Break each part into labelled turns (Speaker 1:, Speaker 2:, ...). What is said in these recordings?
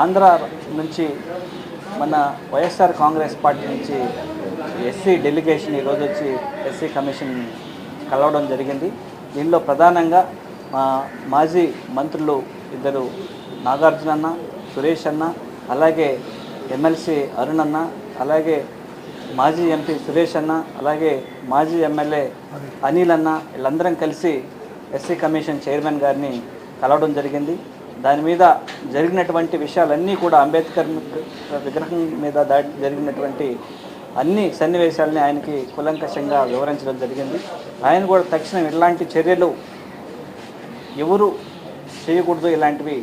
Speaker 1: ఆంధ్ర నుంచి మన వైఎస్ఆర్ కాంగ్రెస్ పార్టీ నుంచి ఎస్సీ డెలిగేషన్ ఈరోజు వచ్చి ఎస్సీ కమిషన్ కలవడం జరిగింది. దీనిలో ప్రధానంగా మా మాజీ మంత్రులు ఇద్దరు నాగార్జున అన్న సురేష్ అన్న అలాగే ఎమ్మెల్సీ అరుణ్ అన్న అలాగే మాజీ ఎంపీ సురేష్ అన్న అలాగే మాజీ ఎమ్మెల్యే అనిల్ అన్న వీళ్ళందరం కలిసి ఎస్సీ కమిషన్ చైర్మన్ గారిని కలవడం జరిగింది. దాని మీద జరిగినటువంటి విషయాలన్నీ కూడా అంబేద్కర్ విగ్రహం మీద దాడి జరిగినటువంటి అన్ని సన్నివేశాలని ఆయనకి కులంకషంగా వివరించడం జరిగింది. ఆయన కూడా తక్షణం ఇలాంటి చర్యలు ఎవరు చేయకూడదు. ఇలాంటివి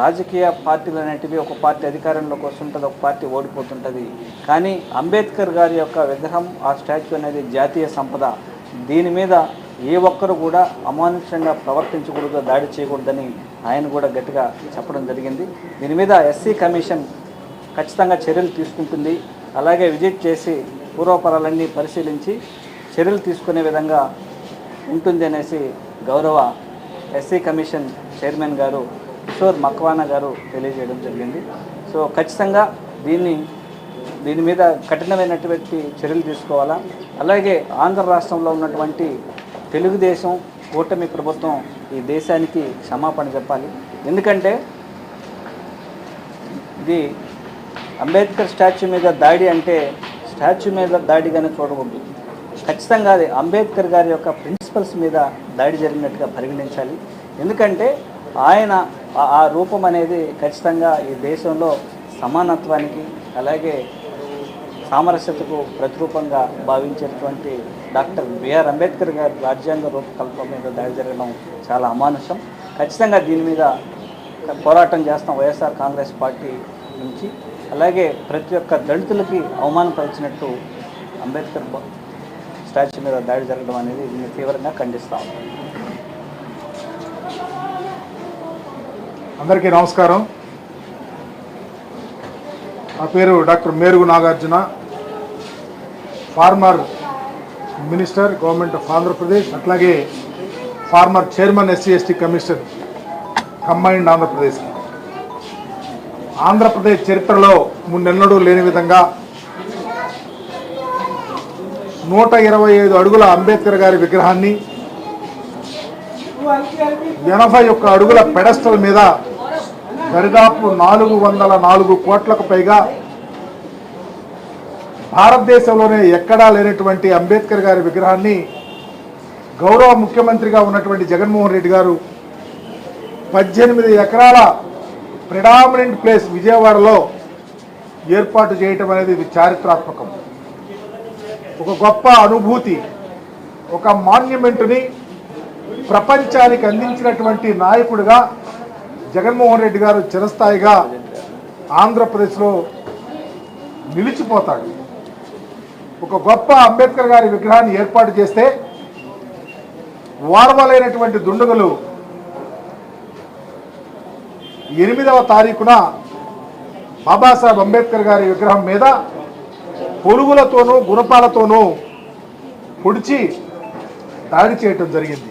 Speaker 1: రాజకీయ పార్టీలు అనేటివి ఒక పార్టీ అధికారంలోకి వస్తుంటుంది ఒక పార్టీ ఓడిపోతుంటుంది. కానీ అంబేద్కర్ గారి యొక్క విగ్రహం ఆ స్టాచ్యూ అనేది జాతీయ సంపద. దీని మీద ఏ ఒక్కరు కూడా అమానుషంగా ప్రవర్తించకూడదు దాడి చేయకూడదని ఆయన కూడా గట్టిగా చెప్పడం జరిగింది. దీని మీద ఎస్సీ కమిషన్ ఖచ్చితంగా చర్యలు తీసుకుంటుంది. అలాగే విజిట్ చేసి పూర్వపరాలన్నీ పరిశీలించి చర్యలు తీసుకునే విధంగా ఉంటుంది అనేసి గౌరవ ఎస్సీ కమిషన్ చైర్మన్ గారు కిషోర్ మక్వానా గారు తెలియజేయడం జరిగింది. సో ఖచ్చితంగా దీన్ని దీని మీద కఠినమైనటువంటి చర్యలు తీసుకోవాలా? అలాగే ఆంధ్ర రాష్ట్రంలో ఉన్నటువంటి తెలుగుదేశం కూటమి ప్రభుత్వం ఈ దేశానికి క్షమాపణ చెప్పాలి. ఎందుకంటే ఇది అంబేద్కర్ స్టాచ్యూ మీద దాడి అంటే స్టాచ్యూ మీద దాడిగానే చూడకూడదు. ఖచ్చితంగా అది అంబేద్కర్ గారి యొక్క ప్రిన్సిపల్స్ మీద దాడి జరిగినట్టుగా పరిగణించాలి. ఎందుకంటే ఆయన ఆ- రూపం అనేది ఖచ్చితంగా ఈ దేశంలో సమానత్వానికి అలాగే సామరస్యతకు ప్రతిరూపంగా భావించేటువంటి డాక్టర్ బిఆర్ అంబేద్కర్ గారి రాజ్యాంగ రూపకల్పన మీద దాడి జరగడం చాలా అమానుషం. ఖచ్చితంగా దీని మీద పోరాటం చేస్తాం వైఎస్ఆర్ కాంగ్రెస్ పార్టీ నుంచి. అలాగే ప్రతి ఒక్క దళితులకి అవమానపరిచినట్టు అంబేద్కర్ స్టాచ్యూ మీద దాడి జరగడం అనేది దీన్ని తీవ్రంగా ఖండిస్తాం
Speaker 2: అందరికీ నమస్కారం. నా పేరు doctor Merugu Nagarjuna. Former minister government of Andhra Pradesh అట్లాగే former chairman SC ST commission combined ఆంధ్రప్రదేశ్కి ఆంధ్రప్రదేశ్ చరిత్రలో మున్నెన్నడూ లేని విధంగా నూట ఇరవై ఐదు అడుగుల అంబేద్కర్ గారి విగ్రహాన్ని ఎనభై ఒక్క అడుగుల పెడస్టల్ మీద దరిదాపు నాలుగు వందల నాలుగు కోట్లకు పైగా భారతదేశంలోనే ఎక్కడా లేనటువంటి అంబేద్కర్ గారి విగ్రహాన్ని గౌరవ ముఖ్యమంత్రిగా ఉన్నటువంటి జగన్మోహన్ రెడ్డి గారు పద్దెనిమిది ఎకరాల ప్రిడామినెంట్ ప్లేస్ విజయవాడలో ఏర్పాటు చేయటం అనేది ఇది చారిత్రాత్మకం. ఒక గొప్ప అనుభూతి ఒక మాన్యుమెంట్ని ప్రపంచానికి అందించినటువంటి నాయకుడిగా జగన్మోహన్ రెడ్డి గారు చిరస్థాయిగా ఆంధ్రప్రదేశ్లో నిలిచిపోతాడు. ఒక గొప్ప అంబేద్కర్ గారి విగ్రహాన్ని ఏర్పాటు చేస్తే వారవలైనటువంటి దుండగులు ఎనిమిదవ తారీఖున బాబాసాహెబ్ అంబేద్కర్ గారి విగ్రహం మీద పొరుగులతోనూ గుణపాలతోనూ పొడిచి దాడి చేయటం జరిగింది.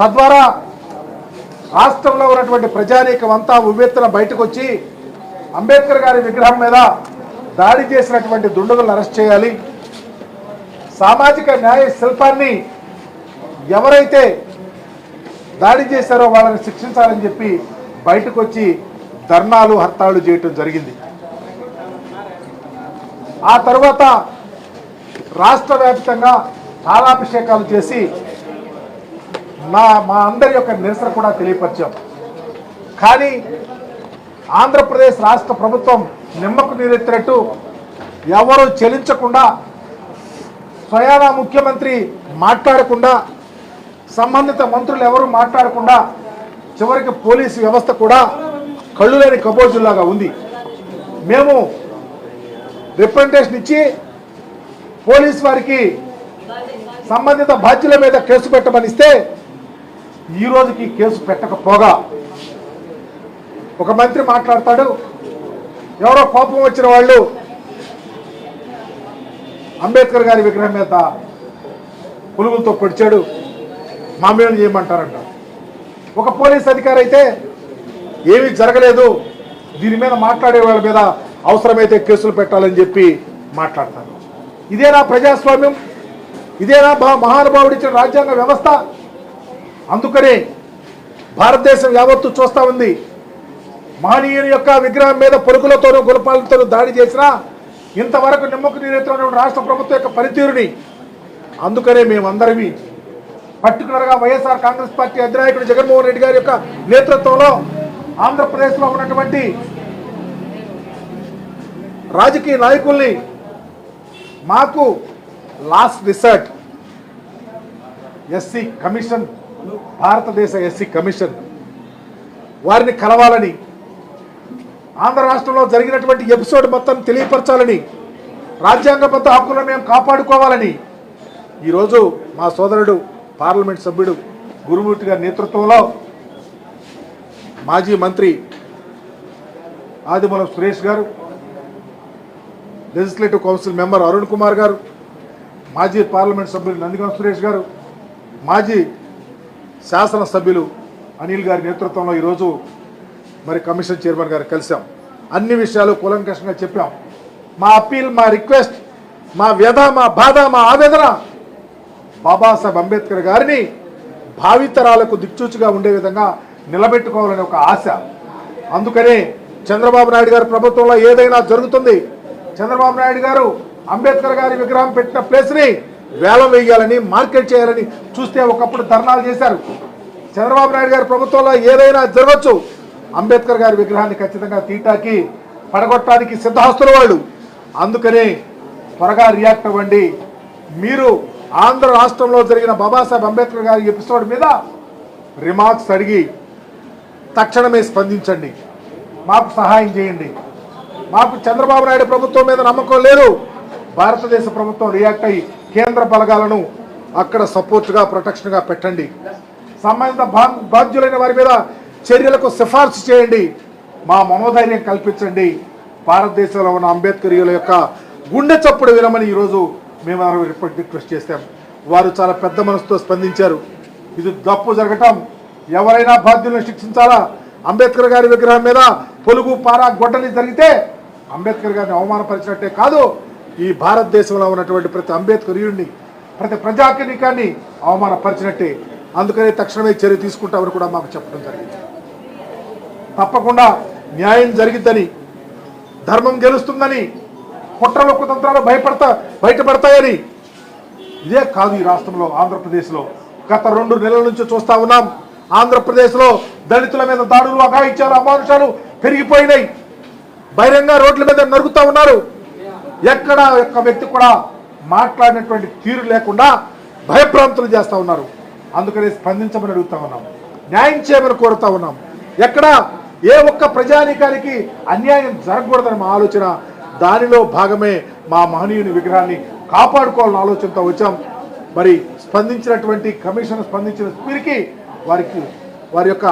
Speaker 2: తద్వారా రాష్ట్రంలో ఉన్నటువంటి ప్రజానీకం అంతా ఉవ్వెత్తున బయటకు వచ్చి అంబేద్కర్ గారి విగ్రహం మీద దాడి చేసినటువంటి దుండగులను అరెస్ట్ చేయాలి. సామాజిక న్యాయ శిల్పాన్ని ఎవరైతే దాడి చేశారో వాళ్ళని శిక్షించాలని చెప్పి బయటకు వచ్చి ధర్నాలు హర్తాళ్ళు చేయటం జరిగింది. ఆ తర్వాత రాష్ట్ర వ్యాప్తంగా పాలాభిషేకాలు చేసి నా మా అందరి యొక్క నిరసన కూడా తెలియపరిచాం. కానీ ఆంధ్రప్రదేశ్ రాష్ట్ర ప్రభుత్వం నిమ్మకు నీరెత్తినట్టు ఎవరు చెలించకుండా స్వయానా ముఖ్యమంత్రి మాట్లాడకుండా సంబంధిత మంత్రులు ఎవరు మాట్లాడకుండా చివరికి పోలీసు వ్యవస్థ కూడా కళ్ళు లేని కబోజుల్లాగా ఉంది. మేము రిప్రజెంటేషన్ ఇచ్చి పోలీస్ వారికి సంబంధిత బాధ్యుల మీద కేసు పెట్టమనిస్తే ఈరోజుకి ఈ రోజుకి కేసు పెట్టకపోగా ఒక మంత్రి మాట్లాడతాడు. ఎవరో కోపం వచ్చిన వాళ్ళు అంబేద్కర్ గారి విగ్రహం మీద పులుగులతో పొడిచాడు. మా మీద చేయమంటారంట ఒక పోలీస్ అధికారి అయితే ఏమీ జరగలేదు. దీని మీద మాట్లాడే వాళ్ళ మీద అవసరమైతే కేసులు పెట్టాలని చెప్పి మాట్లాడతారు. ఇదేనా ప్రజాస్వామ్యం. ఇదేనా బా- మహానుభావుడు ఇచ్చిన రాజ్యాంగ వ్యవస్థ. అందుకనే భారతదేశం యావత్తు చూస్తా ఉంది. మహనీయుని యొక్క విగ్రహం మీద పొరుగులతోనూ గులపాలతోనూ దాడి చేసినా ఇంతవరకు నిమ్మకు నీరెత్తున్న రాష్ట్ర ప్రభుత్వం యొక్క పనితీరుని అందుకనే మేమందరమీ పర్టికులర్గా వైఎస్ఆర్ కాంగ్రెస్ పార్టీ అధినాయకుడు జగన్మోహన్ రెడ్డి గారి యొక్క నేతృత్వంలో ఆంధ్రప్రదేశ్లో ఉన్నటువంటి రాజకీయ నాయకుల్ని మాకు లాస్ట్ రిసర్ట్ ఎస్సీ కమిషన్ భారతదేశ ఎస్సీ కమిషన్ వారిని కలవాలని ఆంధ్ర రాష్ట్రంలో జరిగినటువంటి ఎపిసోడ్ మొత్తం తెలియపరచాలని రాజ్యాంగబద్ధ హక్కులను మేము కాపాడుకోవాలని ఈరోజు మా సోదరుడు పార్లమెంట్ సభ్యుడు గురుమూర్తి గారి నేతృత్వంలో మాజీ మంత్రి Adimulam Suresh garu legislative council member Arun Kumar garu మాజీ పార్లమెంట్ సభ్యులు నందిగం సురేష్ గారు మాజీ శాసనసభ్యులు అనిల్ గారి నేతృత్వంలో ఈరోజు మరి కమిషన్ చైర్మన్ గారు కలిసాం. అన్ని విషయాలు కూలంకషంగా చెప్పాం. మా అప్పీల్ మా రిక్వెస్ట్ మా వ్యధ మా బాధ మా ఆవేదన బాబాసాహెబ్ అంబేద్కర్ గారిని భావితరాలకు దిక్చూచిగా ఉండే విధంగా నిలబెట్టుకోవాలనే ఒక ఆశ. అందుకనే చంద్రబాబు నాయుడు గారి ప్రభుత్వంలో ఏదైనా జరుగుతుంది చంద్రబాబు నాయుడు గారు అంబేద్కర్ గారి విగ్రహం పెట్టిన ప్లేస్ని వేలం వేయాలని మార్కెట్ చేయాలని చూస్తే ఒకప్పుడు ధర్నాలు చేశారు. చంద్రబాబు నాయుడు గారి ప్రభుత్వంలో ఏదైనా జరగచ్చు అంబేద్కర్ గారి విగ్రహాన్ని ఖచ్చితంగా తీటాకి పడగొట్టడానికి సిద్ధహస్తుల వాళ్ళు. అందుకనే త్వరగా రియాక్ట్ అవ్వండి. మీరు ఆంధ్ర రాష్ట్రంలో జరిగిన బాబాసాహెబ్ అంబేద్కర్ గారి ఎపిసోడ్ మీద రిమార్క్స్ అడిగి తక్షణమే స్పందించండి. మాకు సహాయం చేయండి. మాకు చంద్రబాబు నాయుడు ప్రభుత్వం మీద నమ్మకం లేదు. భారతదేశ ప్రభుత్వం రియాక్ట్ అయ్యి కేంద్ర బలగాలను అక్కడ సపోర్ట్గా ప్రొటెక్షన్గా పెట్టండి. సంబంధిత బా- బాధ్యులైన వారి మీద చర్యలకు సిఫార్సు చేయండి. మా మనోధైర్యం కల్పించండి. భారతదేశంలో ఉన్న అంబేద్కర్యుల యొక్క గుండె చప్పుడు వినమని ఈరోజు మేము రిపోర్ట్ రిక్వెస్ట్ చేశాం. వారు చాలా పెద్ద మనసుతో స్పందించారు. ఇది తప్పు జరగటం. ఎవరైనా బాధ్యులను శిక్షించాలా? అంబేద్కర్ గారి విగ్రహం మీద పొలుగు పారా గొడ్డలి జరిగితే అంబేద్కర్ గారిని అవమానపరిచినట్టే కాదు ఈ భారతదేశంలో ఉన్నటువంటి ప్రతి అంబేద్కర్యుడిని ప్రతి ప్రజాకనికాన్ని అవమానపరిచినట్టే. అందుకనే తక్షణమే చర్య తీసుకుంటామని కూడా మాకు చెప్పడం జరిగింది. తప్పకుండా న్యాయం జరిగిద్దని ధర్మం గెలుస్తుందని కుట్రల కుతంత్రాలు భయపడతా బయటపడతాయని. ఇదే కాదు ఈ రాష్ట్రంలో ఆంధ్రప్రదేశ్లో. గత రెండు నెలల నుంచి చూస్తా ఉన్నాం. ఆంధ్రప్రదేశ్లో దళితుల మీద దాడులు అఘాయిత్యాలు అమానుషాలు పెరిగిపోయినాయి. బహిరంగ రోడ్ల మీద నరుగుతూ ఉన్నారు. ఎక్కడ ఒక్క వ్యక్తి కూడా మాట్లాడినటువంటి తీరు లేకుండా భయప్రాంతులు చేస్తా ఉన్నారు. అందుకనే స్పందించమని అడుగుతా ఉన్నాం. న్యాయం చేయమని కోరుతా ఉన్నాం. ఎక్కడ ఏ ఒక్క ప్రజానీకానికి అన్యాయం జరగకూడదని మా ఆలోచన. దానిలో భాగమే మా మహనీయుని విగ్రహాన్ని కాపాడుకోవాలన్న ఆలోచనతో వచ్చాం. మరి స్పందించినటువంటి కమిషన్ స్పందించిన స్పీర్కి వారికి వారి యొక్క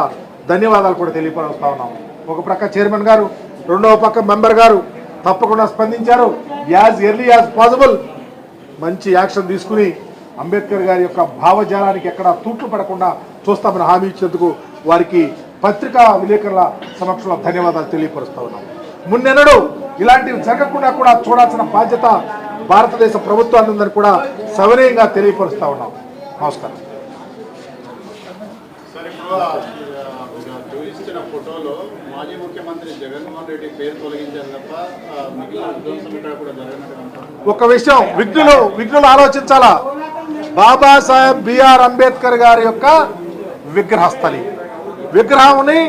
Speaker 2: ధన్యవాదాలు కూడా తెలియపరుస్తా ఉన్నాం. ఒక ప్రక్క చైర్మన్ గారు రెండవ పక్క మెంబర్ గారు తప్పకుండా స్పందించారు. యాజ్ ఎర్లీ యాజ్ పాసిబుల్ మంచి యాక్షన్ తీసుకుని అంబేద్కర్ గారి యొక్క భావజాలానికి ఎక్కడ తూట్లు పడకుండా చూస్తామని హామీ ఇచ్చినందుకు వారికి పత్రికా విలేకరుల సమక్షంలో ధన్యవాదాలు తెలియపరుస్తా ఉన్నాం. మున్నెన్నడూ ఇలాంటివి జరగకుండా కూడా చూడాల్సిన బాధ్యత భారతదేశ ప్రభుత్వాన్ని ఉందని కూడా సవినయంగా తెలియపరుస్తా ఉన్నాం. నమస్కారం.
Speaker 3: సార్ ఇప్పుడు ఆ, ఆ, చూపించిన ఫోటోలో మాజీ ముఖ్యమంత్రి జగన్మోహన్ రెడ్డి పేరు తొలగించారు తప్ప ఆ, మిగిలిన విధ్వంసం ఇక్కడ కూడా జరగనట్టు కనపడుతుంది.
Speaker 2: ఒక విషయం విఘ్నులు విఘ్నులు ఆలోచించాలా? బాబాసాహెబ్ బిఆర్ అంబేద్కర్ గారి యొక్క విగ్రహస్థలి. విగ్రహంని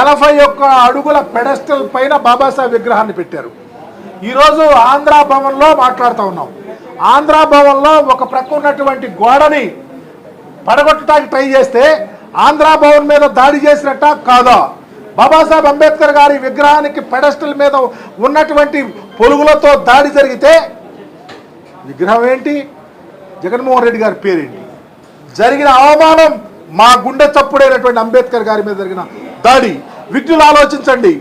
Speaker 2: ఎనభై ఒక్క అడుగుల పెడస్టల్ పైన బాబాసాహెబ్ విగ్రహాన్ని పెట్టారు. ఈరోజు ఆంధ్ర భవన్లో మాట్లాడుతూ ఉన్నాం. ఆంధ్ర భవన్లో ఒక ప్రక్క ఉన్నటువంటి గోడని పడగొట్టడానికి ట్రై చేస్తే ఆంధ్ర భవన్ మీద దాడి చేసినట్ట కాదా? బాబాసాహెబ్ అంబేద్కర్ గారి విగ్రహానికి పెడస్టల్ మీద ఉన్నటువంటి పొలుగులతో దాడి జరిగితే విగ్రహం ఏంటి? జగన్మోహన్ రెడ్డి గారి పేరేంటి? జరిగిన అవమానం మా గుండె చప్పుడైనటువంటి అంబేద్కర్ గారి మీద జరిగిన దాడి. విఘ్నులు ఆలోచించండి.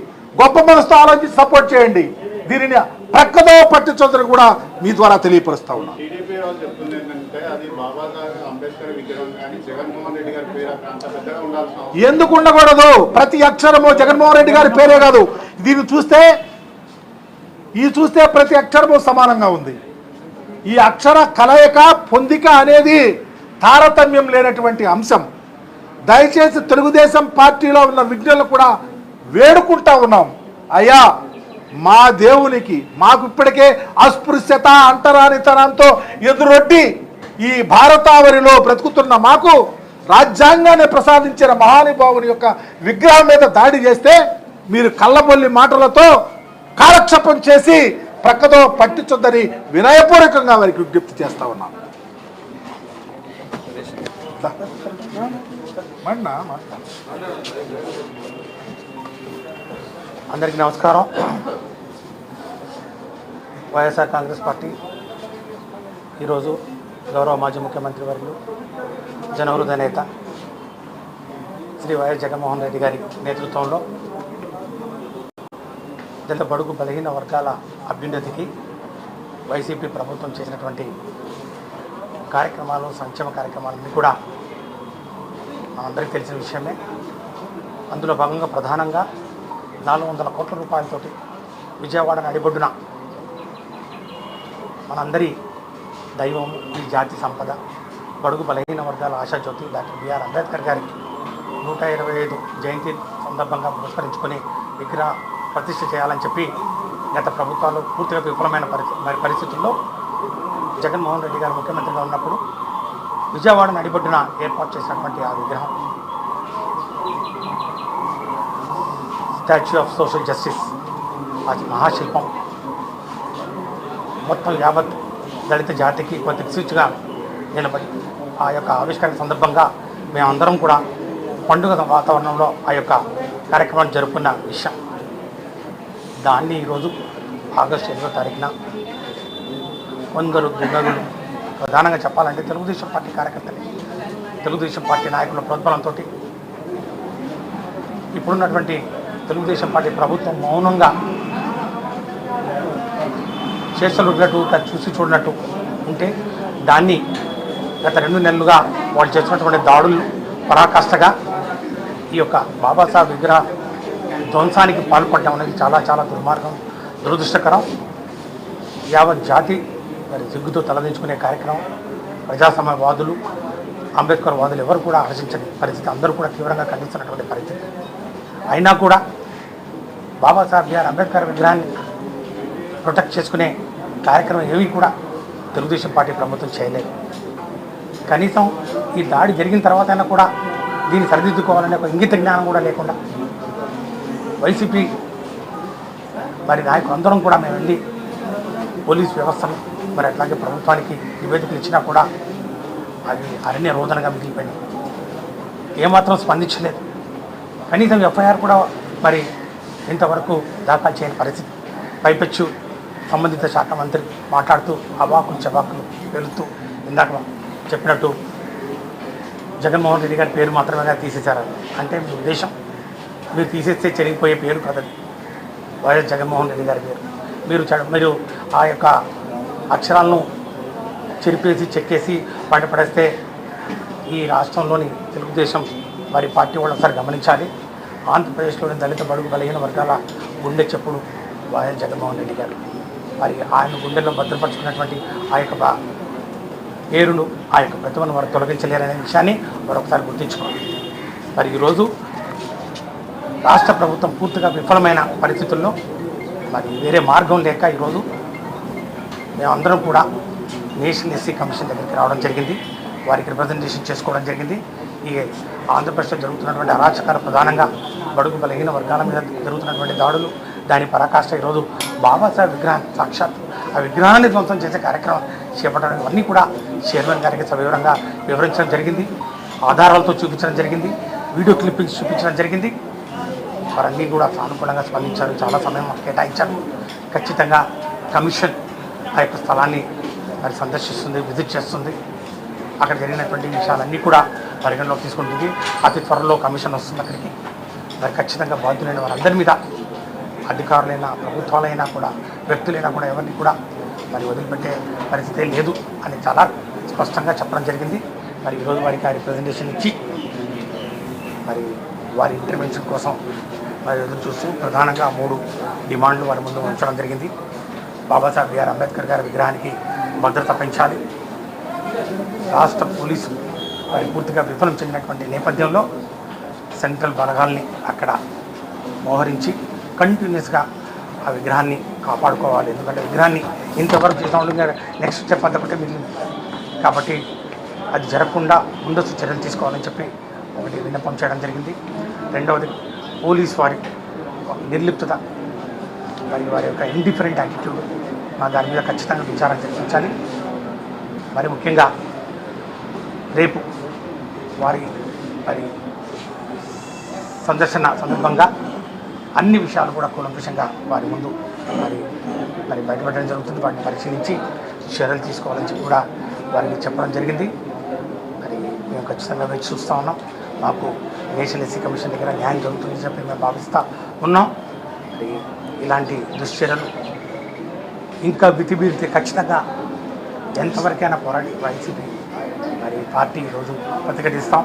Speaker 2: గొప్ప మనసుతో ఆలోచించి సపోర్ట్ చేయండి. దీనిని ప్రక్కదో పట్టించొద్దని కూడా మీ ద్వారా తెలియపరుస్తా ఉన్నాం. ఎందుకు ఉండకూడదు? ప్రతి అక్షరము జగన్మోహన్ రెడ్డి గారి పేరే కాదు. దీన్ని చూస్తే ఈ చూస్తే ప్రతి అక్షరము సమానంగా ఉంది. ఈ అక్షర కలయిక పొందిక అనేది తారతమ్యం లేనటువంటి అంశం. దయచేసి తెలుగుదేశం పార్టీలో ఉన్న విజ్ఞులు కూడా వేడుకుంటా ఉన్నాం. అయ్యా మా దేవునికి మాకు ఇప్పటికే అస్పృశ్యత అంటరానితనంతో ఎదురొడ్డి ఈ భారతావరిలో బ్రతుకుతున్న మాకు రాజ్యాంగాన్ని ప్రసాదించిన మహానుభావుని యొక్క విగ్రహం మీద దాడి చేస్తే మీరు కళ్ళబొల్లి మాటలతో కాలక్షేపం చేసి ప్రక్కతో పట్టించొద్దని వినయపూర్వకంగా వారికి విజ్ఞప్తి చేస్తా ఉన్నాం. మన్నా,
Speaker 4: అందరికీ నమస్కారం. వైఎస్ఆర్ కాంగ్రెస్ పార్టీ ఈరోజు గౌరవ మాజీ ముఖ్యమంత్రి వర్యులు జనవృధ నేత శ్రీ వైఎస్ జగన్మోహన్ రెడ్డి గారి నేతృత్వంలో దళిత బడుగు బలహీన వర్గాల అభ్యున్నతికి వైసీపీ ప్రభుత్వం చేసినటువంటి కార్యక్రమాలు సంక్షేమ కార్యక్రమాలన్నీ కూడా మనందరికీ తెలిసిన విషయమే. అందులో భాగంగా ప్రధానంగా నాలుగు వందల కోట్ల రూపాయలతోటి విజయవాడ నడిబొడ్డున మనందరి దైవం ఈ జాతి సంపద బడుగు బలహీన వర్గాల ఆశాజ్యోతి డాక్టర్ బిఆర్ అంబేద్కర్ గారి నూట ఇరవై ఐదు జయంతి సందర్భంగా పురస్కరించుకొని విగ్రహ ప్రతిష్ఠ చేయాలని చెప్పి గత ప్రభుత్వాలు పూర్తిగా విఫలమైన పరిస్థితి మరి పరిస్థితుల్లో జగన్మోహన్ రెడ్డి గారు ముఖ్యమంత్రిగా ఉన్నప్పుడు విజయవాడ నడిబొడ్డున ఏర్పాటు చేసినటువంటి ఆ విగ్రహం. స్టాచ్యూ ఆఫ్ సోషల్ జస్టిస్ అది మహాశిల్పం. మొత్తం యావత్ దళిత జాతికి కొంత సూచిగా నిలబడి ఆ యొక్క ఆవిష్కరణ సందర్భంగా మేమందరం కూడా పండుగ వాతావరణంలో ఆ యొక్క కార్యక్రమాన్ని జరుపుకున్న విషయం. దాన్ని ఈరోజు ఆగస్టు ఎనిమిదో తారీఖున కొందరు దుర్గగులు ప్రధానంగా చెప్పాలంటే తెలుగుదేశం పార్టీ కార్యకర్తలే. తెలుగుదేశం పార్టీ నాయకుల ప్రోద్బలంతో ఇప్పుడున్నటువంటి తెలుగుదేశం పార్టీ ప్రభుత్వం మౌనంగా చేసలు చూసి చూడనట్టు ఉంటే దాన్ని గత రెండు నెలలుగా వాళ్ళు చేస్తున్నటువంటి దాడులు పరాకాష్ఠగా ఈ యొక్క బాబాసాహెబ్ విగ్రహ ధ్వంసానికి పాల్పడడం అనేది చాలా చాలా దుర్మార్గం దురదృష్టకరం. యావత్ జాతి మరి సిగ్గుతో తలదించుకునే కార్యక్రమం ప్రజాసమయవాదులు అంబేద్కర్ వాదులు ఎవరు కూడా హర్షించని పరిస్థితి అందరూ కూడా తీవ్రంగా ఖండిస్తున్నటువంటి పరిస్థితి. అయినా కూడా బాబాసాహెబ్ బిఆర్ అంబేద్కర్ విగ్రహాన్ని ప్రొటెక్ట్ చేసుకునే కార్యక్రమం ఏమీ కూడా తెలుగుదేశం పార్టీ ప్రభుత్వం చేయలేదు. కనీసం ఈ దాడి జరిగిన తర్వాత అయినా కూడా దీన్ని సరిదిద్దుకోవాలనే ఒక ఇంగిత జ్ఞానం కూడా లేకుండా వైసీపీ మరి నాయకులందరం కూడా మేము వెళ్ళి పోలీస్ వ్యవస్థను మరి అట్లాగే ప్రభుత్వానికి నివేదికలు ఇచ్చినా కూడా అవి అరణ్య రోదనగా మిగిలిపోయినాయి. ఏమాత్రం స్పందించలేదు. కనీసం ఎఫ్ఐఆర్ కూడా మరి ఇంతవరకు దాఖలు చేయని పరిస్థితి. పైపెచ్చు సంబంధిత శాఖ మంత్రి మాట్లాడుతూ అవాకులు చవాకులు వెళుతూ ఇందాక చెప్పినట్టు జగన్మోహన్ రెడ్డి గారి పేరు మాత్రమే తీసేశారు. అంటే మీ ఉద్దేశం? మీరు తీసేస్తే చెరిగిపోయే పేరు కదండి వైఎస్ జగన్మోహన్ రెడ్డి గారి పేరు. మీరు మీరు ఆ యొక్క అక్షరాలను చెరిపేసి చెక్కేసి బయటపడేస్తే ఈ రాష్ట్రంలోని తెలుగుదేశం మరి పార్టీ వాళ్ళు ఒకసారి గమనించాలి. ఆంధ్రప్రదేశ్లోని దళిత బడుగు బలహీన వర్గాల గుండె చెప్పుడు వైఎస్ జగన్మోహన్ రెడ్డి గారు. మరి ఆయన గుండెల్లో భద్రపరుచుకున్నటువంటి ఆ యొక్క బా- పేరును ఆ యొక్క ప్రతిభను వారు తొలగించలేరనే విషయాన్ని మరొకసారి గుర్తించుకోవాలి. మరి ఈరోజు రాష్ట్ర ప్రభుత్వం పూర్తిగా విఫలమైన పరిస్థితుల్లో మరి వేరే మార్గం లేక ఈరోజు మేమందరం కూడా నేషనల్ ఎస్సీ కమిషన్ దగ్గరికి రావడం జరిగింది. వారికి రిప్రజెంటేషన్ చేసుకోవడం జరిగింది. ఈ ఆంధ్రప్రదేశ్లో జరుగుతున్నటువంటి అరాచకాలు ప్రధానంగా బడుగు బలహీన వర్గాల మీద జరుగుతున్నటువంటి దాడులు దాని పరాకాష్ట ఈరోజు బాబాసాహెబ్ విగ్రహాన్ని సాక్షాత్ ఆ విగ్రహాన్ని ధ్వంసం చేసే కార్యక్రమం చేపట్టడం ఇవన్నీ కూడా చైర్మన్ గారికి సవివరంగా వివరించడం జరిగింది. ఆధారాలతో చూపించడం జరిగింది. వీడియో క్లిప్పింగ్స్ చూపించడం జరిగింది. వారన్నీ కూడా సానుకూలంగా స్పందించారు. చాలా సమయం మాకు కేటాయించారు. ఖచ్చితంగా కమిషన్ ఆ యొక్క స్థలాన్ని మరి సందర్శిస్తుంది విజిట్ చేస్తుంది. అక్కడ జరిగినటువంటి విషయాలన్నీ కూడా పరిగణలోకి తీసుకుంటుంది. అతి త్వరలో కమిషన్ వస్తుంది అక్కడికి. మరి ఖచ్చితంగా బాధ్యులైన వారందరి మీద అధికారులైనా ప్రభుత్వాలైనా కూడా వ్యక్తులైనా కూడా ఎవరిని కూడా మరి వదిలిపెట్టే పరిస్థితే లేదు అని చాలా స్పష్టంగా చెప్పడం జరిగింది. మరి ఈరోజు వారికి ఆ రిప్రజెంటేషన్ ఇచ్చి మరి వారి ఇంటర్వెన్షన్ కోసం మరి ఎదురు చూస్తూ ప్రధానంగా మూడు డిమాండ్లు వారి ముందు ఉంచడం జరిగింది. బాబాసాహెబ్ బిఆర్ అంబేద్కర్ గారి విగ్రహానికి భద్రత పెంచాలి. రాష్ట్ర పోలీసు వారి పూర్తిగా విఫలం చెందినటువంటి నేపథ్యంలో సెంట్రల్ బలగాల్ని అక్కడ మోహరించి కంటిన్యూస్గా ఆ విగ్రహాన్ని కాపాడుకోవాలి. ఎందుకంటే విగ్రహాన్ని ఇంతవరకు చేసిన నెక్స్ట్ స్టెప్ అంతకుంటే మిగిలింది కాబట్టి అది జరగకుండా ముందస్తు చర్యలు తీసుకోవాలని చెప్పి ఒకటి విన్నపం చేయడం జరిగింది. రెండవది పోలీస్ వారి నిర్లిప్తత మరియు వారి యొక్క ఇండిఫరెంట్ యాటిట్యూడ్ దాని మీద ఖచ్చితంగా విచారం చర్చించాలి మరి ముఖ్యంగా రేపు వారి మరి సందర్శన సందర్భంగా అన్ని విషయాలు కూడా కూలంకషంగా వారి ముందు మరి మరి బయటపెట్టడం జరుగుతుంది. వాటిని పరిశీలించి చర్యలు తీసుకోవాలని చెప్పి కూడా వారికి చెప్పడం జరిగింది. మరి మేము ఖచ్చితంగా వేచి చూస్తూ ఉన్నాం. మాకు నేషనల్ ఎస్సీ కమిషన్ దగ్గర న్యాయం జరుగుతుందని చెప్పి మేము భావిస్తూ ఉన్నాం. మరి ఇలాంటి దుశ్చర్యలు ఇంకా బితిబీరితే ఖచ్చితంగా ఎంతవరకైనా పోరాడి వైసీపీ మరి పార్టీ ఈరోజు ప్రతిఘటిస్తాం.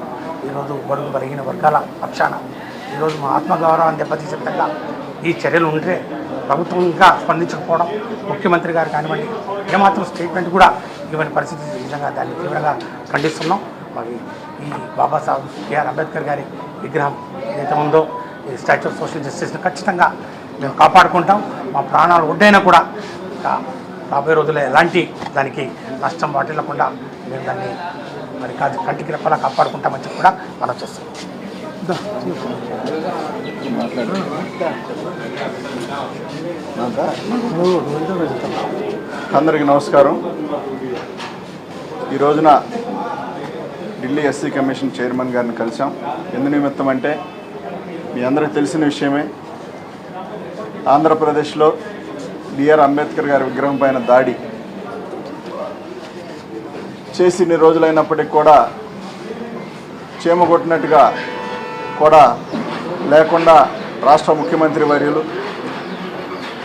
Speaker 4: ఈరోజు బడుగు బలిగిన వర్గాల పక్షాన ఈరోజు మా ఆత్మగౌరవాన్ని దెబ్బతీసే విధంగా ఈ చర్యలు ఉంటే ప్రభుత్వం ఇంకా స్పందించకపోవడం ముఖ్యమంత్రి గారు కానివ్వండి ఏమాత్రం స్టేట్మెంట్ కూడా ఇవ్వని పరిస్థితి నిజంగా విధంగా దాన్ని తీవ్రంగా ఖండిస్తున్నాం. మరి ఈ బాబాసాహెబ్ కేఆర్ అంబేద్కర్ గారి విగ్రహం ఏదైతే ఉందో ఈ స్టాచ్యూ ఆఫ్ సోషల్ జస్టిస్ని ఖచ్చితంగా మేము కాపాడుకుంటాం. మా ప్రాణాలు ఒడ్డైనా కూడా ఇంకా రాబోయే రోజుల్లో ఎలాంటి దానికి నష్టం వాటిల్లకుండా మేము దాన్ని మరి కాదు కంటికి రెప్పలా కాపాడుకుంటామని చెప్పి కూడా మనం చేస్తాం
Speaker 3: అందరికీ నమస్కారం. ఈ రోజున ఢిల్లీ ఎస్సీ కమిషన్ చైర్మన్ గారిని కలిసాం ఎందు నిమిత్తం అంటే మీ అందరికీ తెలిసిన విషయమే ఆంధ్రప్రదేశ్లో బిఆర్ అంబేద్కర్ గారి విగ్రహం పైన దాడి చేసి ఇన్ని రోజులైనప్పటికీ కూడా చేమ కొట్టినట్టుగా కూడా లేకుండా రాష్ట్ర ముఖ్యమంత్రి వర్యులు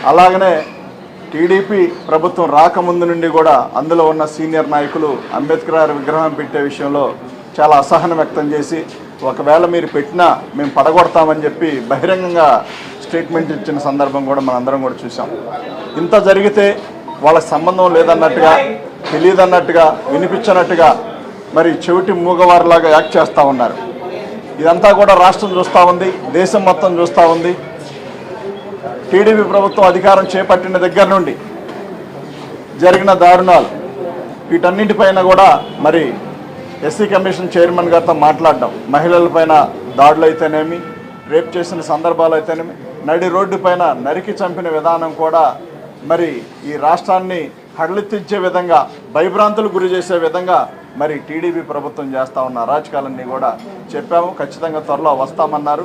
Speaker 3: అలాగనే టీడీపీ ప్రభుత్వం రాకముందు నుండి కూడా అందులో ఉన్న సీనియర్ నాయకులు అంబేద్కర్ గారి విగ్రహం పెట్టే విషయంలో చాలా అసహనం వ్యక్తం చేసి ఒకవేళ మీరు పెట్టినా మేము పడగొడతామని చెప్పి బహిరంగంగా స్టేట్మెంట్ ఇచ్చిన సందర్భం కూడా మనందరం కూడా చూసాం ఇంత జరిగితే వాళ్ళకి సంబంధం లేదన్నట్టుగా తెలియదన్నట్టుగా వినిపించనట్టుగా మరి చెవిటి మూగవారిలాగా యాక్ట్ చేస్తూ ఉన్నారు. ఇదంతా కూడా రాష్ట్రం చూస్తూ ఉంది దేశం మొత్తం చూస్తూ ఉంది. టీడీపీ ప్రభుత్వం అధికారం చేపట్టిన దగ్గర నుండి జరిగిన దారుణాలు వీటన్నింటిపైన కూడా మరి ఎస్సీ కమిషన్ చైర్మన్ గారితో మాట్లాడడం. మహిళలపైన దాడులు అయితేనేమి రేప్ చేసిన సందర్భాలు అయితేనేమి నడి రోడ్డు పైన నరికి చంపిన విధానం కూడా మరి ఈ రాష్ట్రాన్ని హడలెత్తించే విధంగా భయభ్రాంతులు గురి చేసే విధంగా మరి టీడీపీ ప్రభుత్వం చేస్తూ ఉన్న అరాచకాలన్నీ కూడా చెప్పాము. ఖచ్చితంగా త్వరలో వస్తామన్నారు.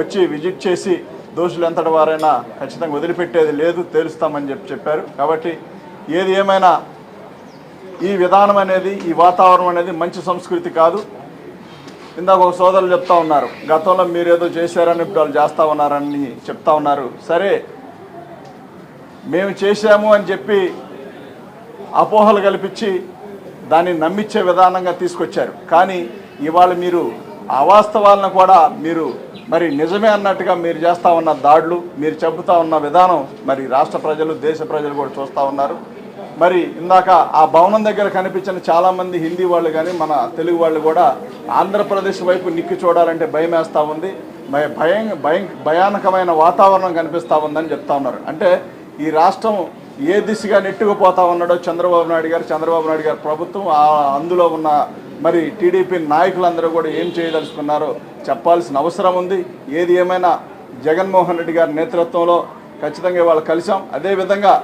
Speaker 3: వచ్చి విజిట్ చేసి దోషులు ఎంతటి వారైనా ఖచ్చితంగా వదిలిపెట్టేది లేదు తేలుస్తామని చెప్పి చెప్పారు. కాబట్టి ఏది ఏమైనా ఈ విధానం అనేది ఈ వాతావరణం అనేది మంచి సంస్కృతి కాదు. ఇందాక ఒక సోదరులు చెప్తా ఉన్నారు గతంలో మీరు ఏదో చేశారని ఇప్పుడు వాళ్ళు చేస్తూ ఉన్నారని చెప్తా ఉన్నారు. సరే మేము చేశాము అని చెప్పి అపోహలు కల్పించి దాన్ని నమ్మించే విధానంగా తీసుకొచ్చారు. కానీ ఇవాళ మీరు అవాస్తవాలను కూడా మీరు మరి నిజమే అన్నట్టుగా మీరు చేస్తూ ఉన్న దాడులు మీరు చెబుతా ఉన్న విధానం మరి రాష్ట్ర ప్రజలు దేశ ప్రజలు కూడా చూస్తూ ఉన్నారు. మరి ఇందాక ఆ భవనం దగ్గర కనిపించిన చాలామంది హిందీ వాళ్ళు కానీ మన తెలుగు వాళ్ళు కూడా ఆంధ్రప్రదేశ్ వైపు నిక్కి చూడాలంటే భయం వేస్తూ ఉంది. భయ భయం భయం భయానకమైన వాతావరణం కనిపిస్తూ ఉందని చెప్తా ఉన్నారు. అంటే ఈ రాష్ట్రం ఏ దిశగా నెట్టుకుపోతా ఉన్నాడో చంద్రబాబు నాయుడు గారు చంద్రబాబు నాయుడు గారు ప్రభుత్వం ఆ అందులో ఉన్న మరి టీడీపీ నాయకులందరూ కూడా ఏం చేయదలుచుకున్నారో చెప్పాల్సిన అవసరం ఉంది. ఏది ఏమైనా జగన్మోహన్ రెడ్డి గారి నేతృత్వంలో ఖచ్చితంగా వాళ్ళు కలిసాం. అదేవిధంగా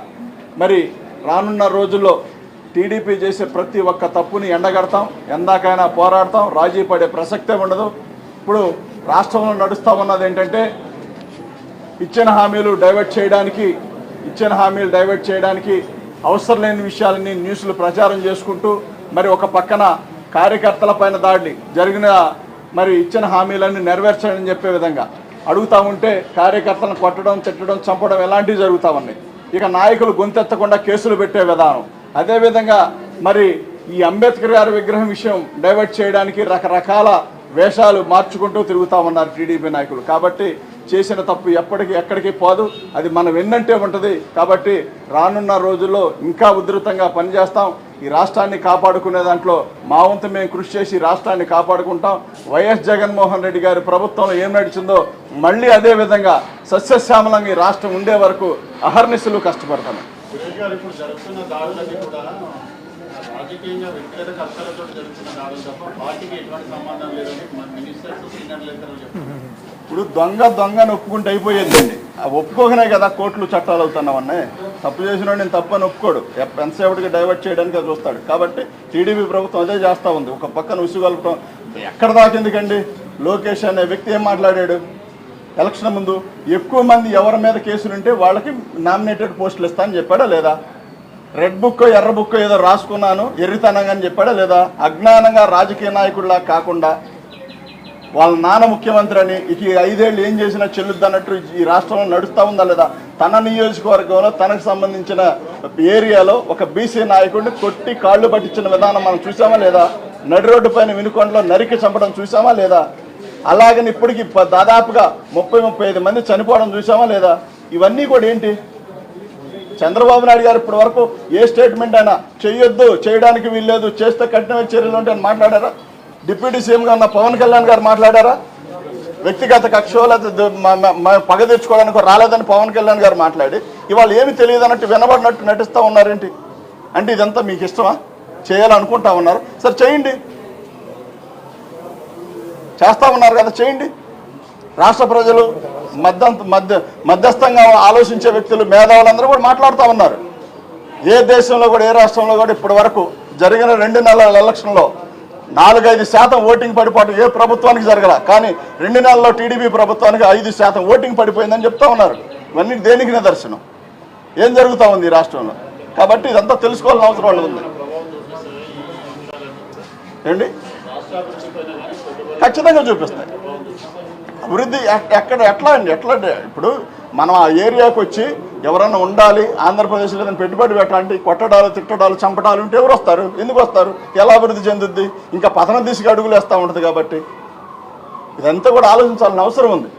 Speaker 3: మరి రానున్న రోజుల్లో టీడీపీ చేసే ప్రతి ఒక్క తప్పుని ఎండగడతాం ఎందాకైనా పోరాడతాం రాజీ పడే ప్రసక్తే ఉండదు. ఇప్పుడు రాష్ట్రంలో నడుస్తూ ఉన్నది ఏంటంటే ఇచ్చిన హామీలు డైవర్ట్ చేయడానికి ఇచ్చిన హామీలు డైవర్ట్ చేయడానికి అవసరం లేని విషయాలని న్యూస్లు ప్రచారం చేసుకుంటూ మరి ఒక పక్కన కార్యకర్తల పైన దాడి జరిగిన మరి ఇచ్చిన హామీలన్నీ నెరవేర్చాలని చెప్పే విధంగా అడుగుతా ఉంటే కార్యకర్తలను కొట్టడం తిట్టడం చంపడం ఎలాంటివి జరుగుతూ ఉన్నాయి? ఇక నాయకులు గొంతెత్తకుండా కేసులు పెట్టే విధానం. అదేవిధంగా మరి ఈ అంబేద్కర్ గారి విగ్రహం విషయం డైవర్ట్ చేయడానికి రకరకాల వేషాలు మార్చుకుంటూ తిరుగుతా ఉన్నారు టీడీపీ నాయకులు. కాబట్టి చేసిన తప్పు ఎప్పటికీ ఎక్కడికి పోదు. అది మనం ఎన్నంటే ఉంటుంది. కాబట్టి రానున్న రోజుల్లో ఇంకా ఉధృతంగా పనిచేస్తాం. ఈ రాష్ట్రాన్ని కాపాడుకునే దాంట్లో మా వంతు మేము కృషి చేసి రాష్ట్రాన్ని కాపాడుకుంటాం. వైఎస్ జగన్మోహన్ రెడ్డి గారి ప్రభుత్వంలో ఏం నడిచిందో మళ్ళీ అదే విధంగా సస్యశ్యామలంగా ఈ రాష్ట్రం ఉండే వరకు అహర్నిశలు కష్టపడతాను
Speaker 5: రాజకీయంగా వ్యక్తిగత కష్టాలతో జరుగుతున్న దాడులు తప్ప పార్టీకి ఎటువంటి సంబంధం లేదని మినిస్టర్స్ సీనియర్ లెక్కలు చెప్తున్నారు.
Speaker 3: ఇప్పుడు దొంగ దొంగని ఒప్పుకుంటే అయిపోయేదండి. ఆ ఒప్పుకోకనే కదా కోట్లు చట్టాలు అవుతున్నామన్నీ తప్పు చేసిన నేను తప్పు అని ఒప్పుకోడు ఎంతసేపటికి డైవర్ట్ చేయడానికి అది చూస్తాడు. కాబట్టి టీడీపీ ప్రభుత్వం అదే చేస్తూ ఉంది. ఒక పక్కన ఉసుగలపడం. ఎక్కడ దాకా ఎందుకండి లోకేష్ అనే వ్యక్తి ఏం మాట్లాడాడు? ఎలక్షన్ ముందు ఎక్కువ మంది ఎవరి మీద కేసులుంటే వాళ్ళకి నామినేటెడ్ పోస్టులు ఇస్తా అని చెప్పాడా లేదా? రెడ్ బుక్ ఎర్ర బుక్ ఏదో రాసుకున్నాను ఎర్రితనంగా అని చెప్పాడా లేదా? అజ్ఞానంగా రాజకీయ నాయకుడిలా కాకుండా వాళ్ళ నాన్న ముఖ్యమంత్రి అని ఇక ఐదేళ్ళు ఏం చేసినా చెల్లుద్ది అన్నట్టు ఈ రాష్ట్రంలో నడుస్తూ ఉందా లేదా? తన నియోజకవర్గంలో తనకు సంబంధించిన ఏరియాలో ఒక బీసీ నాయకుడిని కొట్టి కాళ్ళు పట్టించిన విధానం మనం చూసామా లేదా? నడి రోడ్డు పైన వినుకొండలో నరికి చంపడం చూసామా లేదా? అలాగని ఇప్పటికి ప- దాదాపుగా ముప్పై ముప్పై ఐదు మంది చనిపోవడం చూసామా లేదా? ఇవన్నీ కూడా ఏంటి? చంద్రబాబు నాయుడు గారు ఇప్పటి వరకు ఏ స్టేట్మెంట్ అయినా చేయొద్దు చేయడానికి వీల్లేదు చేస్తే కఠినమైన చర్యలు ఉంటాయని మాట్లాడారా? డిప్యూటీ సీఎంగా ఉన్న పవన్ కళ్యాణ్ గారు మాట్లాడారా? వ్యక్తిగత కక్షో ద- మ- పగ తెచ్చుకోవడానికి రాలేదని పవన్ కళ్యాణ్ గారు మాట్లాడి ఇవాళ ఏమి తెలియదు అన్నట్టు వినబడినట్టు నటిస్తూ ఉన్నారేంటి? అంటే ఇదంతా మీకు ఇష్టమా? చేయాలనుకుంటా ఉన్నారు. సరే చేయండి. చేస్తా ఉన్నారు కదా చేయండి. రాష్ట్ర ప్రజలు మధ్య మధ్య మధ్యస్థంగా ఆలోచించే వ్యక్తులు మేధావులందరూ కూడా మాట్లాడుతూ ఉన్నారు. ఏ దేశంలో కూడా ఏ రాష్ట్రంలో కూడా ఇప్పటి వరకు జరిగిన రెండు నెలల ఎలక్షన్లో నాలుగైదు శాతం ఓటింగ్ పడిపోవడం ఏ ప్రభుత్వానికి జరగల. కానీ రెండు నెలల్లో టీడీపీ ప్రభుత్వానికి ఐదు శాతం ఓటింగ్ పడిపోయిందని చెప్తా ఉన్నారు. ఇవన్నీ దేనికి నిదర్శనం? ఏం జరుగుతూ ఉంది ఈ రాష్ట్రంలో? కాబట్టి ఇదంతా తెలుసుకోవాల్సిన అవసరం ఉంది. ఏంటి? ఖచ్చితంగా చూపిస్తాయి. వృద్ధి ఎక్కడ ఎట్లా అండి? ఎట్లా ఇప్పుడు మనం ఆ ఏరియాకి వచ్చి ఎవరన్నా ఉండాలి ఆంధ్రప్రదేశ్లో ఏదైనా పెట్టుబడి పెట్టాలి కొట్టడాలు తిట్టడాలు చంపడాలు ఉంటే ఎవరు వస్తారు? ఎందుకు వస్తారు? ఎలా అభివృద్ధి చెందుద్ది? ఇంకా పతనం దిశగా అడుగులు వేస్తూ ఉంటుంది కాబట్టి. ఇదంతా కూడా ఆలోచించాల్సిన అవసరం ఉంది.